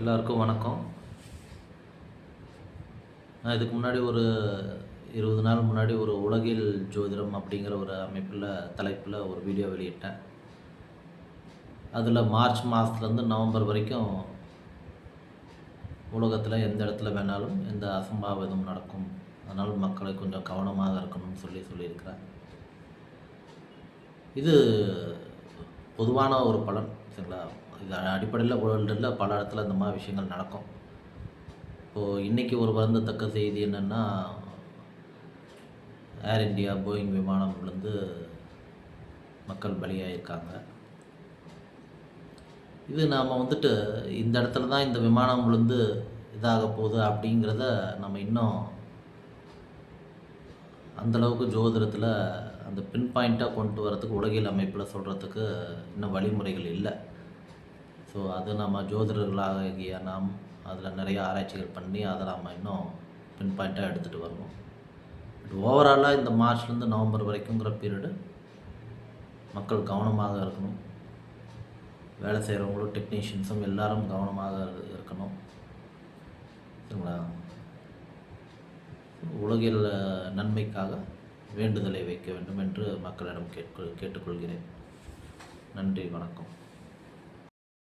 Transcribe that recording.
எல்லாருக்கும் வணக்கம். நான் இதுக்கு முன்னாடி ஒரு இருபது நாள் முன்னாடி ஒரு உலகில் ஜோதிடம் அப்படிங்கிற ஒரு அமைப்பில் தலைப்பில் ஒரு வீடியோ வெளியிட்டேன். அதில் மார்ச் மாதத்துலேருந்து நவம்பர் வரைக்கும் உலகத்தில் எந்த இடத்துல வேணாலும் எந்த அசம்பாவிதம் நடக்கும். அதனால் மக்களை கொஞ்சம் கவனமாக இருக்கணும்னு சொல்லி சொல்லியிருக்கிறேன். இது பொதுவான ஒரு பலன். சரிங்களா? இது அடிப்படையில் வேர்ல்டில் பல இடத்துல அந்த மாதிரி விஷயங்கள் நடக்கும். இப்போது இன்றைக்கி ஒரு வருந்தத்தக்க செய்தி என்னென்னா ஏர் இந்தியா போயிங் விமானம் விழுந்து மக்கள் பலியாயிருக்காங்க. இது நாம் வந்துட்டு இந்த இடத்துல தான் இந்த விமானம் விழுந்து இதாக போகுது அப்படிங்கிறத நம்ம இன்னும் அந்தளவுக்கு ஜோதிடத்தில் அந்த பின் பாயிண்ட்டாக கொண்டு வரதுக்கு உலகியல் அமைப்பில் சொல்கிறதுக்கு இன்னும் வழிமுறைகள் இல்லை. ஸோ அது நம்ம ஜோதிடர்களாகிய நாம் அதில் நிறைய ஆராய்ச்சிகள் பண்ணி அதை நாம் இன்னும் பின் பாயிண்ட்டாக எடுத்துகிட்டு வரணும். பட் ஓவராலாக இந்த மார்ச்லேருந்து நவம்பர் வரைக்குங்கிற பீரியடு மக்கள் கவனமாக இருக்கணும். வேலை செய்கிறவங்களும் டெக்னீஷியன்ஸும் எல்லாரும் கவனமாக இருக்கணும். சரிங்களா? உலகில் நன்மைக்காக வேண்டுதலை வைக்க வேண்டும் என்று மக்களிடம் கேட்க கேட்டுக்கொள்கிறேன். நன்றி வணக்கம்.